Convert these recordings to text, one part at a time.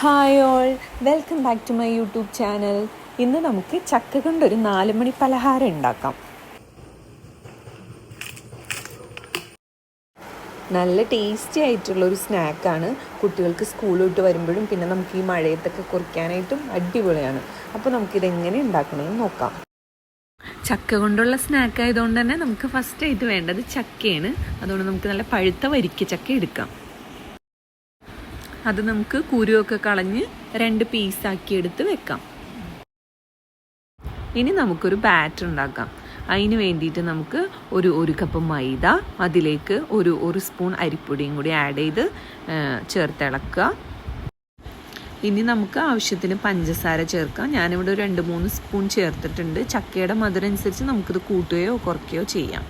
Hi all welcome back to my YouTube channel ഇന്ന് നമുക്ക് ചക്ക കൊണ്ടൊരു നാല് മണി പലഹാരം ഉണ്ടാക്കാം. നല്ല ടേസ്റ്റി ആയിട്ടുള്ള ഒരു സ്നാക്കാണ് കുട്ടികൾക്ക് സ്കൂൾ വിട്ട് വരുമ്പോഴും പിന്നെ നമുക്ക് ഈ മഴയത്തൊക്കെ കുറിക്കാനായിട്ടും അടിപൊളിയാണ്. അപ്പോൾ നമുക്കിത് എങ്ങനെ ഉണ്ടാക്കണമെന്ന് നോക്കാം. ചക്ക കൊണ്ടുള്ള സ്നാക്ക് ആയതുകൊണ്ട് തന്നെ നമുക്ക് ഫസ്റ്റ് ആയിട്ട് വേണ്ടത് ചക്കയാണ്. അതുകൊണ്ട് നമുക്ക് നല്ല പഴുത്ത വരിക്ക ചക്ക എടുക്കാം. അത് നമുക്ക് കുരുവൊക്കെ കളഞ്ഞ് രണ്ട് പീസാക്കി എടുത്ത് വെക്കാം. ഇനി നമുക്കൊരു ബാറ്റർ ഉണ്ടാക്കാം. അതിന് വേണ്ടിയിട്ട് നമുക്ക് ഒരു ഒരു കപ്പ് മൈദ അതിലേക്ക് ഒരു ഒരു സ്പൂൺ അരിപ്പൊടിയും കൂടി ആഡ് ചെയ്ത് ചേർത്തിളക്കുക ഇനി നമുക്ക് ആവശ്യത്തിന് പഞ്ചസാര ചേർക്കാം. ഞാനിവിടെ രണ്ട് മൂന്ന് സ്പൂൺ ചേർത്തിട്ടുണ്ട്. ചക്കയുടെ മധുരം അനുസരിച്ച് നമുക്കിത് കൂട്ടുകയോ കുറയ്ക്കുകയോ ചെയ്യാം.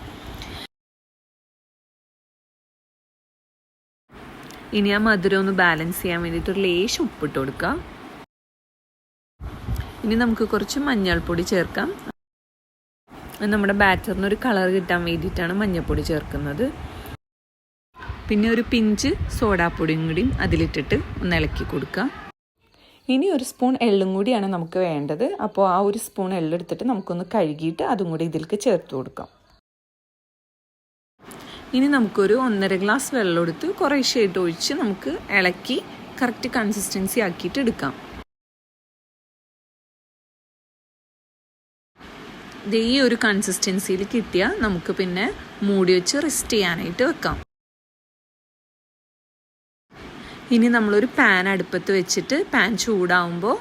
ഇനി ആ മധുരം ഒന്ന് ബാലൻസ് ചെയ്യാൻ വേണ്ടിയിട്ട് ഒരു ലേശം ഉപ്പിട്ട് കൊടുക്കുക ഇനി നമുക്ക് കുറച്ച് മഞ്ഞൾപ്പൊടി ചേർക്കാം. നമ്മുടെ ബാറ്ററിന് ഒരു കളർ കിട്ടാൻ വേണ്ടിയിട്ടാണ് മഞ്ഞൾപ്പൊടി ചേർക്കുന്നത്. പിന്നെ ഒരു പിഞ്ച് സോഡാപ്പൊടിയും കൂടി അതിലിട്ടിട്ട് ഒന്ന് ഇളക്കി കൊടുക്കുക ഇനി ഒരു സ്പൂൺ എള്ളും കൂടിയാണ് നമുക്ക് വേണ്ടത്. അപ്പോൾ ആ ഒരു സ്പൂൺ എള്ളെടുത്തിട്ട് നമുക്കൊന്ന് കഴുകിയിട്ട് അതും കൂടി ഇതിലേക്ക് ചേർത്ത് കൊടുക്കാം. ഇനി നമുക്കൊരു ഒന്നര ഗ്ലാസ് വെള്ളം എടുത്ത് കുറേശ്ശായിട്ട് ഒഴിച്ച് നമുക്ക് ഇളക്കി കറക്റ്റ് കൺസിസ്റ്റൻസി ആക്കിയിട്ട് എടുക്കാം. ഇത് ഈ ഒരു കൺസിസ്റ്റൻസിയിൽ കിട്ടിയാൽ നമുക്ക് പിന്നെ മൂടി വെച്ച് റെസ്റ്റ് ചെയ്യാനായിട്ട് വെക്കാം. ഇനി നമ്മളൊരു പാൻ അടുപ്പത്ത് വെച്ചിട്ട് പാൻ ചൂടാവുമ്പോൾ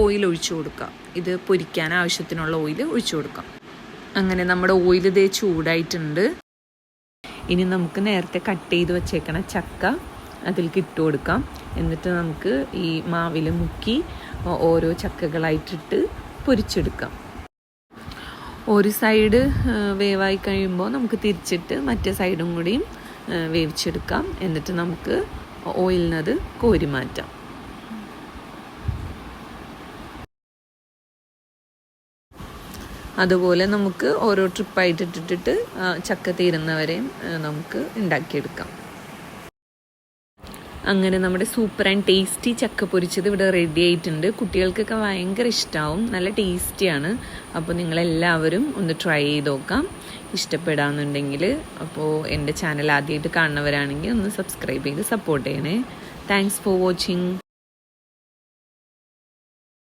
ഓയിൽ ഒഴിച്ചു കൊടുക്കാം ഇത് പൊരിക്കാൻ ആവശ്യത്തിനുള്ള ഓയിൽ ഒഴിച്ചു കൊടുക്കാം. അങ്ങനെ നമ്മുടെ ഓയിൽ ഇതേ ചൂടായിട്ടുണ്ട്. ഇനി നമുക്ക് നേരത്തെ കട്ട് ചെയ്ത് വെച്ചേക്കണ ചക്ക അതിലേക്ക് ഇട്ട് കൊടുക്കാം. എന്നിട്ട് നമുക്ക് ഈ മാവിൽ മുക്കി ഓരോ ചക്കകളായിട്ടിട്ട് പൊരിച്ചെടുക്കാം. ഒരു സൈഡ് വേവായി കഴിയുമ്പോൾ നമുക്ക് തിരിച്ചിട്ട് മറ്റേ സൈഡും കൂടിയും വേവിച്ചെടുക്കാം. എന്നിട്ട് നമുക്ക് ഓയിലിനത് കോരി മാറ്റാം അതുപോലെ നമുക്ക് ഓരോ ട്രിപ്പായിട്ട് ഇട്ടിട്ടിട്ട് ചക്ക തീരുന്നവരെയും നമുക്ക് ഉണ്ടാക്കിയെടുക്കാം. അങ്ങനെ നമ്മുടെ സൂപ്പർ ആൻഡ് ടേസ്റ്റി ചക്ക പൊരിച്ചത് ഇവിടെ റെഡി ആയിട്ടുണ്ട്. കുട്ടികൾക്കൊക്കെ ഭയങ്കര ഇഷ്ടമാവും നല്ല ടേസ്റ്റിയാണ് അപ്പോൾ നിങ്ങളെല്ലാവരും ഒന്ന് ട്രൈ ചെയ്ത് നോക്കാം. ഇഷ്ടപ്പെടാമെന്നുണ്ടെങ്കിൽ അപ്പോൾ എന്റെ ചാനൽ ആദ്യമായിട്ട് കാണുന്നവരാണെങ്കിൽ ഒന്ന് സബ്സ്ക്രൈബ് ചെയ്ത് സപ്പോർട്ട് ചെയ്യണേ. Thanks for watching